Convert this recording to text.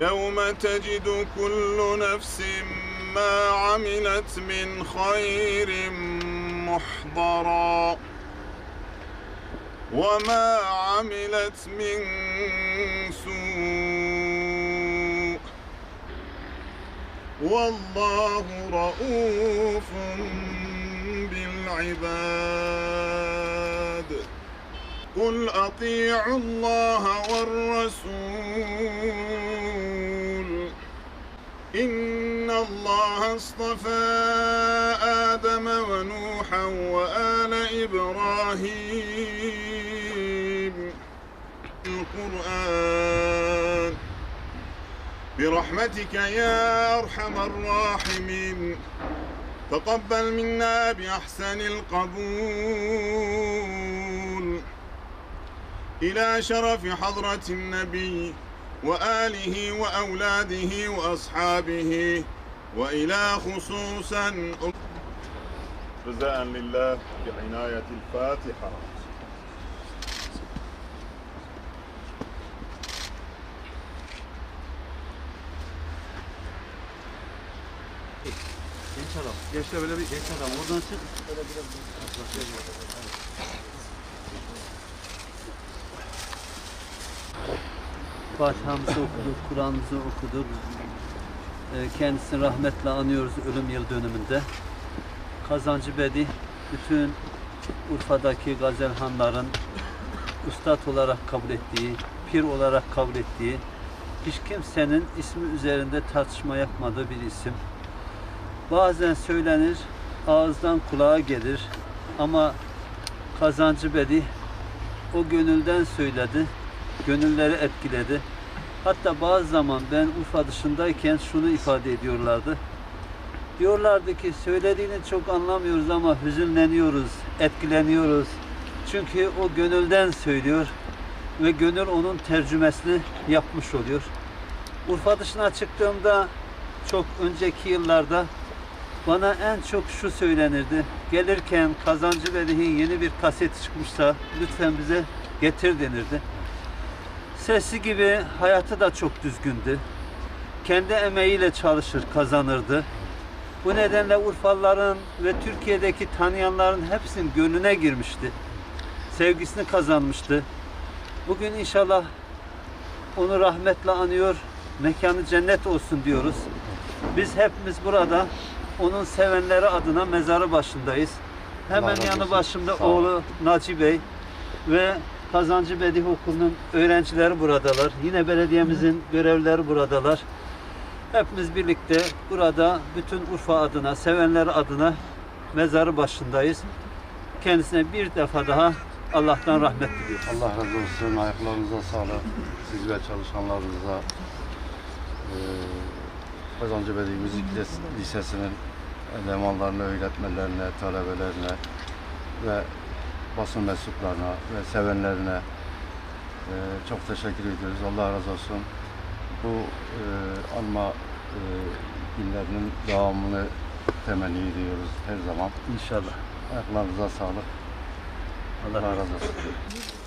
يوم تجد كل نفس ما عملت من خير محضرا. وما عملت من سوء. والله رؤوف بالعباد. قل اطيعوا الله والرسول ان الله اصطفى آدم ونوحا وال إبراهيم القران برحمتك يا ارحم الراحمين تقبل منا باحسن القبول إلى شرف حضرة النبي وآله وأولاده وأصحابه وإلى خصوصا رضاء لله بعناية الفاتحة Geç adam. Geç de böyle bir geç adam. Oradan çık. Böyle biraz Fatiha'mızı okuduk, Kur'an'ımızı okuduk. Ee, Kendisini rahmetle anıyoruz ölüm yıl dönümünde. Kazancı Bedi bütün Urfa'daki gazelhanların ustad olarak kabul ettiği, pir olarak kabul ettiği, hiç kimsenin ismi üzerinde tartışma yapmadığı bir isim. Bazen söylenir, ağızdan kulağa gelir ama kazancı bedi o gönülden söyledi, gönülleri etkiledi. Hatta bazı zaman ben Urfa dışındayken şunu ifade ediyorlardı. Diyorlardı ki söylediğini çok anlamıyoruz ama hüzünleniyoruz, etkileniyoruz. Çünkü o gönülden söylüyor ve gönül onun tercümesini yapmış oluyor. Urfa dışına çıktığımda çok önceki yıllarda bana en çok şu söylenirdi. Gelirken Kazancı Veli'nin yeni bir kaseti çıkmışsa lütfen bize getir denirdi. Sesi gibi hayatı da çok düzgündü. Kendi emeğiyle çalışır, kazanırdı. Bu nedenle Urfalıların ve Türkiye'deki tanıyanların hepsinin gönlüne girmişti. Sevgisini kazanmıştı. Bugün inşallah onu rahmetle anıyor, mekanı cennet olsun diyoruz. Biz hepimiz burada onun sevenleri adına mezarı başındayız. Hemen yanı başımda oğlu Naci Bey ve Kazancı Bedi Okulu'nun öğrencileri buradalar. Yine belediyemizin görevlileri buradalar. Hepimiz birlikte burada bütün Urfa adına, sevenleri adına mezarı başındayız. Kendisine bir defa daha Allah'tan rahmet diliyoruz. Allah razı olsun. Ayaklarınıza sağlık. Siz ve çalışanlarınıza. Ee, Kazancı Belediye Müzik Lis- Lisesi'nin elemanlarına, öğretmenlerine, talebelerine ve basın mensuplarına ve sevenlerine e, çok teşekkür ediyoruz. Allah razı olsun. Bu e, anma e, günlerinin devamını temenni ediyoruz her zaman. İnşallah. Ayaklarınıza sağlık. Allah Allah razı razı olsun.